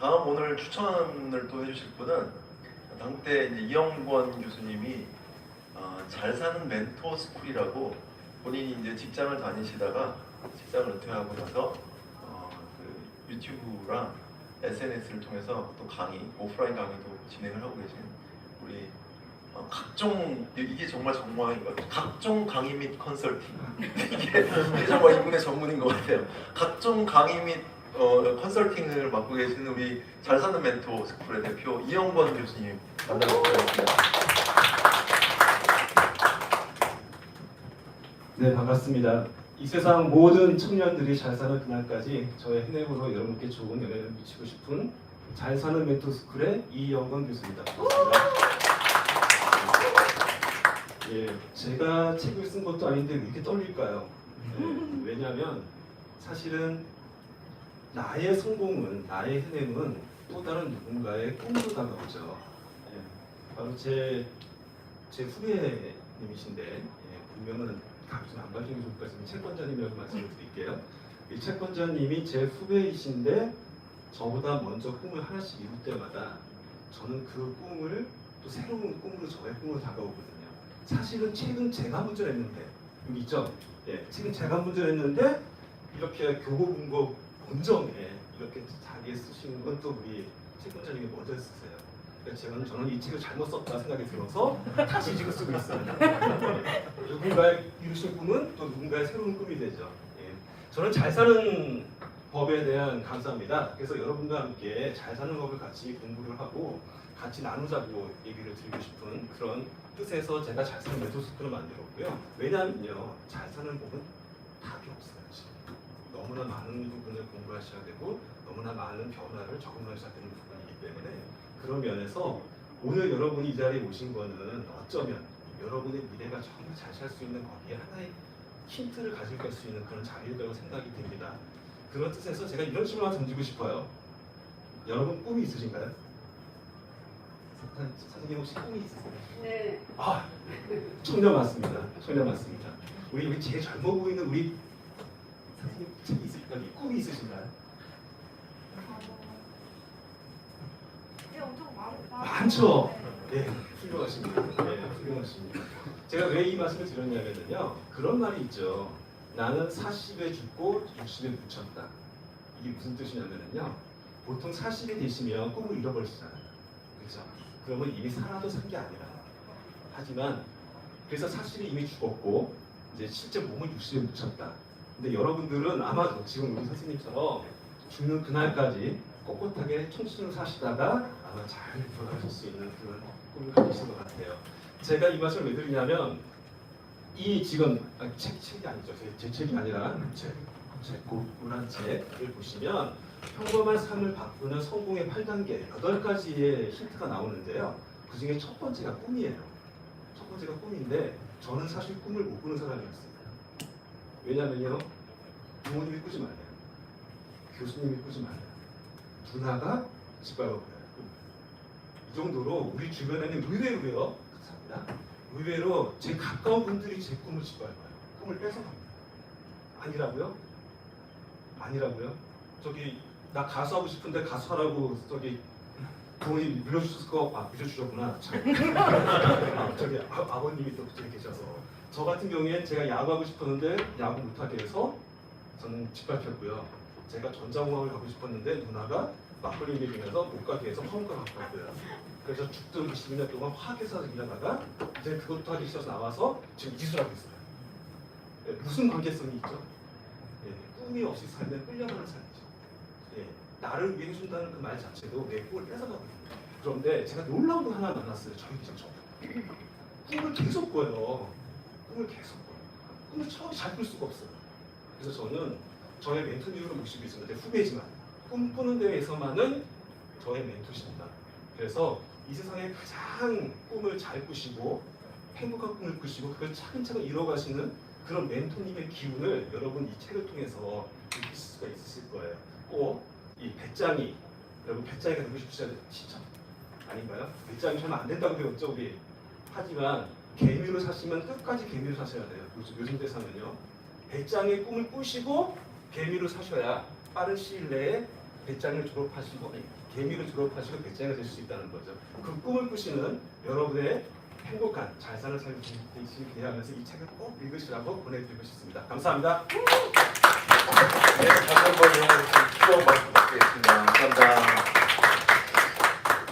다음 오늘 추천을 또 해주실 분은 당대 이영권 교수님이 어, 잘 사는 멘토 스쿨이라고 본인이 이제 직장을 다니시다가 직장을 은퇴하고 나서 어, 그 유튜브랑 SNS를 통해서 또 강의, 오프라인 강의도 진행을 하고 계신 우리 어, 각종 이게 정말 정말인 것 같아요. 각종 강의 및 컨설팅 이게 정말 이분의 전문인 것 같아요. 각종 강의 및 어, 컨설팅을 맡고 계시는 우리 잘 사는 멘토 스쿨의 대표 이영권 교수님 만나뵙도록 하겠습니다. 네 반갑습니다. 이 세상 모든 청년들이 잘 사는 그날까지 저의 해내으로 여러분께 좋은 영향을 미치고 싶은 잘 사는 멘토 스쿨의 이영건 교수입니다. 반갑습니다. 예, 제가 책을 쓴 것도 아닌데 왜 이렇게 떨릴까요? 예, 왜냐하면 사실은 나의 성공은 나의 해냄은 또 다른 누군가의 꿈으로 다가오죠. 예, 바로 제, 제 후배님이신데 예, 분명은 가끔 안 가지고 좋을 것 같으면 채권자님이라고 말씀을 드릴게요. 이 채권자님이 제 후배이신데 저보다 먼저 꿈을 하나씩 이룰 때마다 저는 그 꿈을 또 새로운 꿈으로 저의 꿈으로 다가오거든요. 사실은 책은 제가 먼저 냈는데 여기 있죠? 예, 책은 제가 먼저 냈는데 이렇게 교보문고 본점에 이렇게 자기 쓰시는 건 또 우리 채권자님이 먼저 쓰세요. 그래서 저는 저는 이 책을 잘못 썼다 생각이 들어서 다시 지금 쓰고 있어요. 누군가의 이루신 꿈은 또 누군가의 새로운 꿈이 되죠. 예. 저는 잘 사는 법에 대한 감사합니다. 그래서 여러분과 함께 잘 사는 법을 같이 공부를 하고 같이 나누자고 얘기를 드리고 싶은 그런 뜻에서 제가 잘 사는 메소스쿨을 만들었고요. 왜냐하면요, 잘 사는 법은 답이 없어요. 지금. 너무나 많은 부분을 공부하셔야 되고 너무나 많은 변화를 적응하셔야 되는 부분이기 때문에 그런 면에서 오늘 여러분이 이 자리에 오신 거는 어쩌면 여러분의 미래가 정말 잘 살 수 있는 거기에 하나의 힌트를 갈수 있는 그런 자리라고 생각이 듭니다. 그런 뜻에서 제가 이런 질문을 던지고 싶어요. 여러분 꿈이 있으신가요? 선- 선생님 혹시 꿈이 있으세요? 네. 아, 청년 맞습니다. 청년 맞습니다. 우리 우리 제일 젊어 보이는 우리 선생님 책이 있으실까요? 꿈이 있으신가요? 네, 엄청 많다. 많죠. 네, 훌륭하십니다. 네, 훌륭하십니다. 제가 왜 이 말씀을 드렸냐면요. 그런 말이 있죠. 나는 40에 죽고 60에 묻혔다. 이게 무슨 뜻이냐면요. 보통 40이 되시면 꿈을 잃어버리시잖아요. 그렇죠? 그러면 이미 살아도 산 게 아니라. 하지만 그래서 40이 이미 죽었고 이제 실제 몸은 60에 묻혔다. 근데 여러분들은 아마도 지금 우리 선생님처럼 죽는 그날까지 꼿꼿하게 청춘을 사시다가 아마 잘 돌아가실 수 있는 그런 꿈을 가지신 것 같아요. 제가 이 말씀을 왜 드리냐면 이 지금 아, 책, 책이 아니죠. 제, 제 책이 아니라 제, 제 고고란 책을 보시면 평범한 삶을 바꾸는 성공의 8단계 8가지의 힌트가 나오는데요. 그 중에 첫 번째가 꿈이에요. 첫 번째가 꿈인데 저는 사실 꿈을 못 꾸는 사람이었습니다. 왜냐면요. 부모님이 꾸지 말래요. 교수님이 꾸지 말래요. 누나가 짓밟아버려요. 이 정도로 우리 주변에는 의외로요. 감사합니다. 의외로 제 가까운 분들이 제 꿈을 짓밟아요. 꿈을 뺏어갑니다. 아니라고요? 아니라고요? 저기 나 가수 하고 싶은데 가수 하라고 저기 부모님 물려주셨을 거, 아 물려주셨구나. 참. 아, 저기 아, 아버님이 또 저기 계셔서 저 같은 경우에 제가 야구하고 싶었는데 야구 못하게 해서 저는 짓밟혔고요. 제가 전자공학을 가고 싶었는데 누나가 막걸리 먹이면서 못 가게 해서 허무가 갖고 왔고요. 그래서 죽든 20년 동안 화학회사에서 일하다가 이제 그것도 하기 싫어서 나와서 지금 이수하고 있어요. 예, 무슨 관계성이 있죠? 예, 꿈이 없이 살면 끌려가는 삶이죠. 예, 나를 위해 해준다는 그 말 자체도 내 꿈을 뺏어가거든요. 그런데 제가 놀라운 거 하나 만났어요. 저희 저 꿈을 계속 꿔요. 꿈을 계속 꿔요. 꿈을 처음 잘꿀 수가 없어요. 그래서 저는 저의 멘토님으로 모시고 있습니다. 후배지만 꿈꾸는 데에서만은 저의 멘토십니다. 그래서 이 세상에 가장 꿈을 잘 꾸시고 행복한 꿈을 꾸시고 그걸 차근차근 이뤄가시는 그런 멘토님의 기운을 여러분 이 책을 통해서 느낄 수가 있으실 거예요. 꼭 이 배짱이 여러분 배짱이가 되고 싶으셔야 진짜 아닌가요? 배짱이 하면 안 된다고 배웠죠 우리. 하지만 개미로 사시면 끝까지 개미로 사셔야 돼요. 요즘, 요즘 대사는요. 배짱의 꿈을 꾸시고 개미로 사셔야 빠른 시일 내에 배짱을 졸업하시고 개미를 졸업하시고 배짱을 되실 수 있다는 거죠. 그 꿈을 꾸시는 여러분의 행복한 잘 사는 삶이 되시길 기대하면서 이 책을 꼭 읽으시라고 보내드리고 싶습니다. 감사합니다. 네, 다시 한번 주신 수고 말씀드리겠습니다.